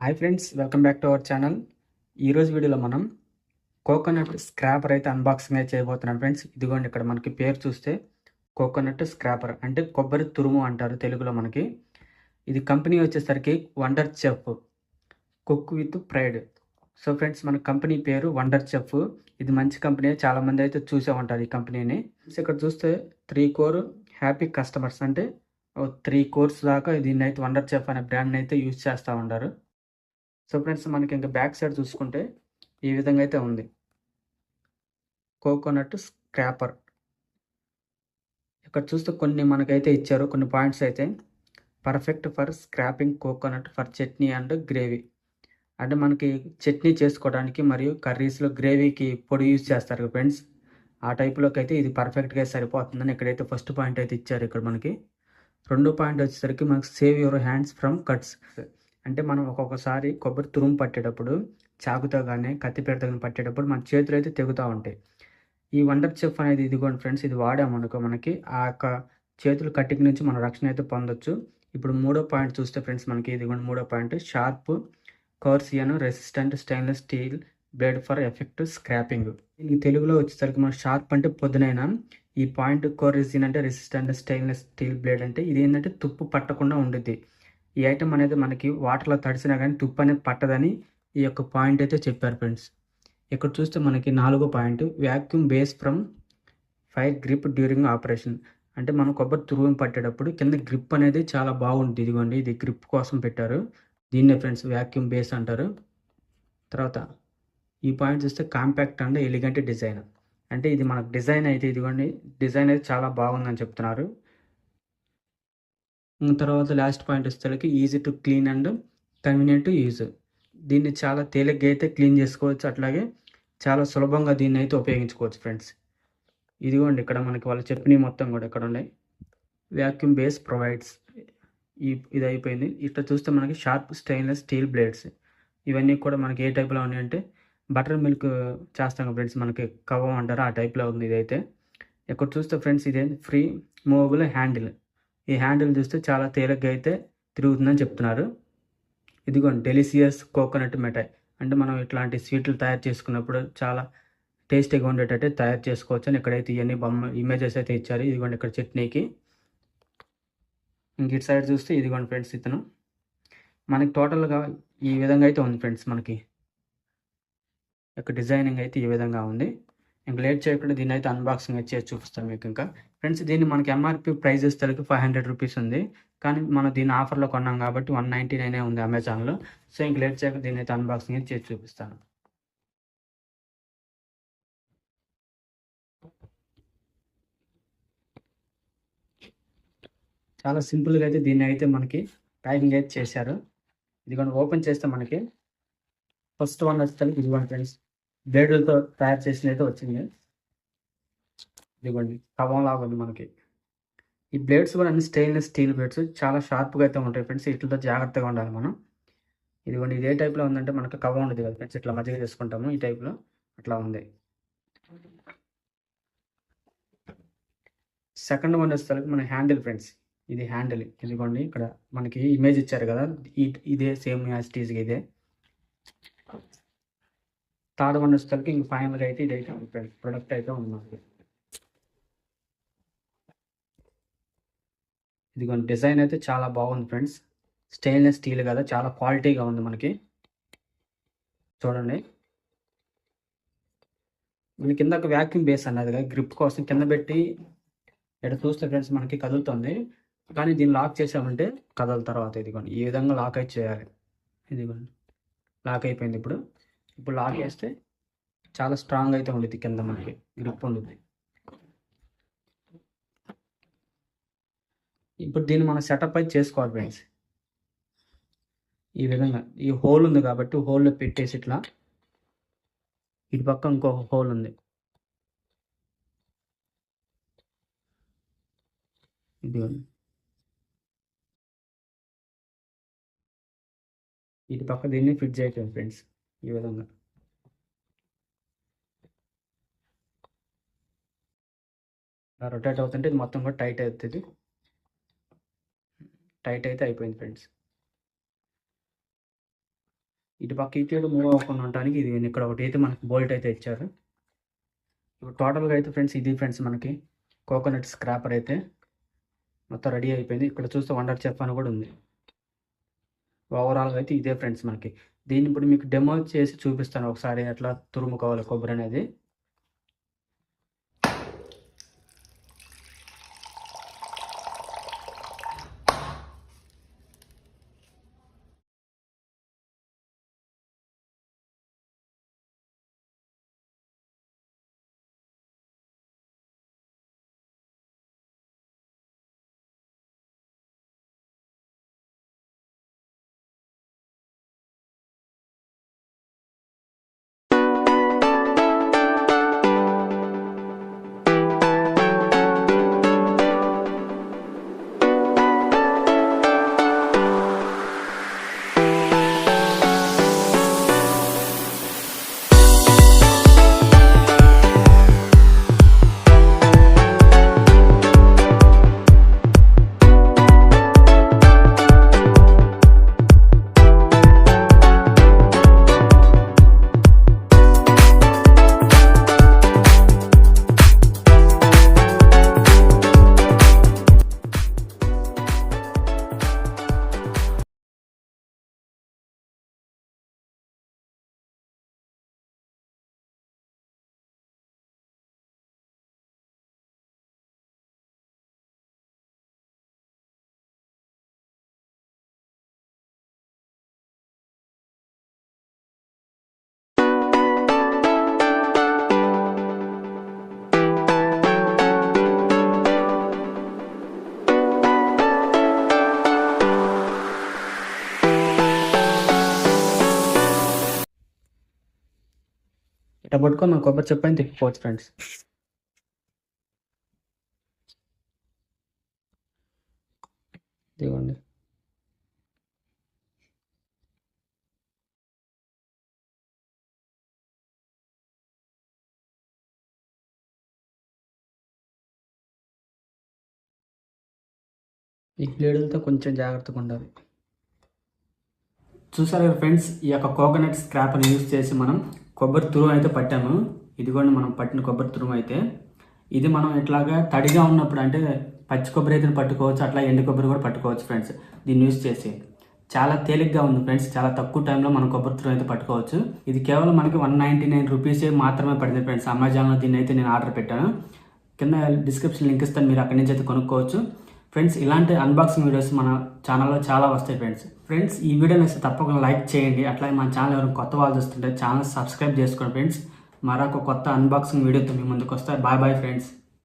Hi friends welcome back to our channel ఈరోజు వీడియోలో మనం కోకోనట్ స్క్రాపర్ అయితే అన్బాక్సింగ్ అయితే చేయబోతున్నాం ఫ్రెండ్స్ ఇదిగోండి ఇక్కడ మనకి పేరు చూస్తే కోకోనట్ స్క్రాపర్ అంటే కొబ్బరి తురుము అంటారు తెలుగులో మనకి. ఇది కంపెనీ వచ్చేసరికి wonder chef cook with pride so friends మన కంపెనీ పేరు వండర్ చెఫ్ ఇది మంచి కంపెనీ చాలామంది అయితే చూసే ఉంటారు ఈ కంపెనీని ఇక్కడ చూస్తే త్రీ కోర్ హ్యాపీ కస్టమర్స్ అంటే త్రీ కోర్స్ దాకా దీన్ని అయితే వండర్ చెఫ్ అనే బ్రాండ్ని అయితే యూజ్ చేస్తూ ఉంటారు. సో ఫ్రెండ్స్ మనకి ఇంకా బ్యాక్ సైడ్ చూసుకుంటే ఈ విధంగా అయితే ఉంది. Coconut scraper. ఇక్కడ చూస్తే కొన్ని మనకైతే ఇచ్చారు కొన్ని పాయింట్స్ అయితే. Perfect for scraping coconut for chutney and gravy. అంటే మనకి చట్నీ చేసుకోవడానికి మరియు కర్రీస్లో గ్రేవీకి పొడి యూజ్ చేస్తారు ఫ్రెండ్స్. ఆ టైప్లోకి అయితే ఇది పర్ఫెక్ట్గా సరిపోతుందని ఇక్కడైతే ఫస్ట్ పాయింట్ అయితే ఇచ్చారు ఇక్కడ మనకి. రెండో పాయింట్ వచ్చేసరికి మనకి save your hands from cuts. అంటే మనం ఒక్కొక్కసారి కొబ్బరి తురుము పట్టేటప్పుడు చాకుతో కానీ కత్తిపీడతో కానీ పట్టేటప్పుడు మన చేతులు అయితే తెగుతూ ఉంటాయి. ఈ వండర్ చెఫ్ అనేది ఇదిగోండి ఫ్రెండ్స్ ఇది వాడామనుకో మనకి ఆ యొక్క చేతులు కట్టిక నుంచి మనం రక్షణ అయితే పొందొచ్చు. ఇప్పుడు మూడో పాయింట్ చూస్తే ఫ్రెండ్స్ మనకి ఇదిగోండి మూడో point. Sharp corrosion resistant stainless steel blade for effect scraping. దీనికి తెలుగులో వచ్చేసరికి మనం షార్ప్ అంటే పొద్దునైనా. ఈ పాయింట్ కోరెసిన్ అంటే రెసిస్టెంట్ స్టెయిన్లెస్ స్టీల్ బ్లేడ్ అంటే ఇది ఏంటంటే తుప్పు పట్టకుండా ఉండుద్ది. ఈ ఐటమ్ అనేది మనకి వాటర్లో తడిసినా కానీ తుప్పు అనేది పట్టదని ఈ యొక్క పాయింట్ అయితే చెప్పారు ఫ్రెండ్స్ ఇక్కడ చూస్తే మనకి నాలుగో point vacuum base from fire grip during operation అంటే మనం కొబ్బరి తురుము పట్టేటప్పుడు కింద గ్రిప్ అనేది చాలా బాగుంటుంది. ఇదిగోండి ఇది గ్రిప్ కోసం పెట్టారు. దీన్నే ఫ్రెండ్స్ వ్యాక్యూమ్ బేస్ అంటారు. తర్వాత ఈ పాయింట్ చూస్తే కాంపాక్ట్ అండ్ ఎలిగెంట్ డిజైన్ అంటే ఇది మనకు డిజైన్ అయితే ఇదిగోండి డిజైన్ అయితే చాలా బాగుందని చెప్తున్నారు. తర్వాత లాస్ట్ పాయింట్ వచ్చేసరికి easy to clean and convenient to use దీన్ని చాలా తేలిగ్గా అయితే క్లీన్ చేసుకోవచ్చు. అట్లాగే చాలా సులభంగా దీన్ని అయితే ఉపయోగించుకోవచ్చు ఫ్రెండ్స్ ఇదిగోండి ఇక్కడ మనకి వాళ్ళు చెప్పిన మొత్తం కూడా ఇక్కడ ఉన్నాయి. వ్యాక్యూమ్ బేస్ ప్రొవైడ్స్ ఈ ఇది అయిపోయింది. ఇట్లా చూస్తే మనకి షార్ప్ స్టెయిన్లెస్ స్టీల్ బ్లేడ్స్ ఇవన్నీ కూడా మనకి ఏ టైప్లో ఉన్నాయంటే బటర్ మిల్క్ చేస్తాం ఫ్రెండ్స్ మనకి కవ్వం అంటారు ఆ టైప్లో ఉంది ఇదైతే. ఇక్కడ చూస్తే ఫ్రెండ్స్ ఇదే ఫ్రీ మూవబుల్ హ్యాండిల్ ఈ హ్యాండిల్ చూస్తే చాలా తేలిగ్గా అయితే తిరుగుతుందని చెప్తున్నారు. ఇదిగోండి డెలిసియస్ కోకోనట్ మిఠాయి. అంటే మనం ఇట్లాంటి స్వీట్లు తయారు చేసుకున్నప్పుడు చాలా టేస్టీగా ఉండేటట్టు తయారు చేసుకోవచ్చు అని ఇక్కడైతే ఇవన్నీ బొమ్మ ఇమేజెస్ అయితే ఇచ్చారు. ఇదిగోండి ఇక్కడ చట్నీకి. ఇంక ఇటు సైడ్ చూస్తే ఇదిగోండి ఫ్రెండ్స్ ఇతను. మనకి టోటల్గా ఈ విధంగా అయితే ఉంది ఫ్రెండ్స్ మనకి. యొక్క డిజైనింగ్ అయితే ఈ విధంగా ఉంది. ఇంకా లేట్ చేయకుండా దీన్ని అయితే అన్బాక్సింగ్ అయితే చేసి చూపిస్తాను మీకు ఇంకా. ఫ్రెండ్స్ దీన్ని మనకి MRP price Telugu five hundred rupees ఉంది. కానీ మనం దీన్ని ఆఫర్లో కొన్నాం కాబట్టి వన్ నైంటీ నైనే ఉంది అమెజాన్లో సో ఇంక లేట్ చేయక దీన్ని అయితే అన్బాక్సింగ్ అయితే చేసి చూపిస్తాను. చాలా సింపుల్గా అయితే దీన్ని అయితే మనకి ప్యాకింగ్ అయితే చేశారు. ఇది ఓపెన్ చేస్తే మనకి ఫస్ట్ వన్ వచ్చేసరికి వన్ ఫ్రెండ్స్ బ్లేడులతో తయారు చేసినట్టు అయితే వచ్చింది. ఇదిగోండి కవం లాగా ఉంది మనకి. ఈ బ్లేడ్స్ కూడా అన్ని స్టెయిన్లెస్ స్టీల్ బ్లేడ్స్ చాలా షార్ప్గా అయితే ఉంటాయి ఫ్రెండ్స్. వీటితో జాగ్రత్తగా ఉండాలి మనం. ఇదిగోండి ఇదే టైప్లో ఉందంటే మనకి కవం ఉండదు కదా ఫ్రెండ్స్. ఇట్లా మజ్జిగ చేసుకుంటాము ఈ టైప్లో అట్లా ఉంది. సెకండ్ వన్ వచ్చేసరికి మన హ్యాండిల్ ఫ్రెండ్స్. ఇది హ్యాండిల్. ఇదిగోండి ఇక్కడ మనకి ఇమేజ్ ఇచ్చారు కదా ఇదే సేమ్ యాజిటీస్గా ఇదే. థర్డ్ వన్ వచ్చేసరికి ఇంక ఫైనల్గా అయితే ఇదైతే ప్రొడక్ట్ అయితే ఉన్నది. ఇదిగోండి డిజైన్ అయితే చాలా బాగుంది ఫ్రెండ్స్. స్టెయిన్లెస్ స్టీల్ కదా చాలా క్వాలిటీగా ఉంది మనకి. చూడండి. మన కింద ఒక వ్యాక్యూమ్ బేస్ అన్నది కదా గ్రిప్ కోసం కింద పెట్టి ఇక్కడ చూస్తే ఫ్రెండ్స్ మనకి కదులుతుంది. కానీ దీన్ని లాక్ చేసామంటే కదల తర్వాత ఇదిగోండి. ఈ విధంగా లాక్ అయితే చేయాలి. ఇదిగోండి. లాక్ అయిపోయింది ఇప్పుడు. ఇప్పుడు లాక్ చేస్తే చాలా స్ట్రాంగ్ అయితే ఉండేది కింద మనకి గ్రిప్ ఉంటుంది ఇప్పుడు దీన్ని మనం సెటప్ అయితే చేసుకోవాలి ఫ్రెండ్స్ ఈ విధంగా ఈ హోల్ ఉంది కాబట్టి హోల్లో పెట్టేసి ఇట్లా ఇటు పక్క ఇంకొక హోల్ ఉంది. ఇటు పక్క దీన్ని ఫిట్ చేయటం ఫ్రెండ్స్ ఈ విధంగా. రొటేట్ అవుతుంటే ఇది మొత్తం కూడా టైట్ అవుతుంది. టైట్ అయితే అయిపోయింది ఫ్రెండ్స్ ఇటు పక్క ఇటు ఇటు మూవ్ అవ్వకుండా ఉండడానికి ఇది ఇక్కడ ఒకటి అయితే మనకి బోల్ట్ అయితే ఇచ్చారు. ఇప్పుడు టోటల్గా అయితే ఫ్రెండ్స్ ఇది ఫ్రెండ్స్ మనకి కోకోనట్ స్క్రాపర్ అయితే మొత్తం రెడీ అయిపోయింది. ఇక్కడ చూస్తే వండర్ చెఫ్ అని కూడా ఉంది. ఓవరాల్గా అయితే ఇదే ఫ్రెండ్స్ మనకి. దీన్ని ఇప్పుడు మీకు డెమో చేసి చూపిస్తాను ఒకసారి ఎట్లా తురుముకోవాలి కొబ్బరి అనేది. పట్టుకొని నా కొబ్బరి చెప్పని తిప్పుకోవచ్చు ఫ్రెండ్స్ ఇదిగోండి. ఈ బ్లేడులతో కొంచెం జాగ్రత్తగా ఉండాలి. చూసారు కదా ఫ్రెండ్స్ ఈ యొక్క కోకోనట్ స్క్రాప్ని యూజ్ చేసి మనం కొబ్బరి తురుము అయితే పట్టాము. ఇదిగోండి మనం పట్టిన కొబ్బరి తురుము అయితే. ఇది మనం ఇట్లాగా తడిగా ఉన్నప్పుడు అంటే పచ్చి కొబ్బరి అయితే పట్టుకోవచ్చు అట్లా ఎండు కొబ్బరి కూడా పట్టుకోవచ్చు ఫ్రెండ్స్ దీన్ని యూజ్ చేసి. చాలా తేలిగ్గా ఉంది ఫ్రెండ్స్ చాలా తక్కువ టైంలో మనం కొబ్బరి తురుము అయితే పట్టుకోవచ్చు. ఇది కేవలం మనకి వన్ నైంటీ నైన్ రూపీసే మాత్రమే పడింది ఫ్రెండ్స్ అమెజాన్లో దీన్ని అయితే నేను ఆర్డర్ పెట్టాను. కింద డిస్క్రిప్షన్ లింక్ ఇస్తాను. మీరు అక్కడి నుంచి అయితే కొనుక్కోవచ్చు. ఫ్రెండ్స్ ఇలాంటి అన్బాక్సింగ్ వీడియోస్ మన ఛానల్లో చాలా వస్తాయి ఫ్రెండ్స్. ఫ్రెండ్స్ ఈ వీడియో నచ్చితే తప్పకుండా లైక్ చేయండి. అట్లాగే మన ఛానల్ ఎవరైనా కొత్త వాళ్ళు చూస్తుంటే ఛానల్ సబ్స్క్రైబ్ చేసుకోండి ఫ్రెండ్స్. మరొక కొత్త అన్బాక్సింగ్ వీడియోతో మీ ముందుకు వస్తాయి బాయ్ బాయ్ ఫ్రెండ్స్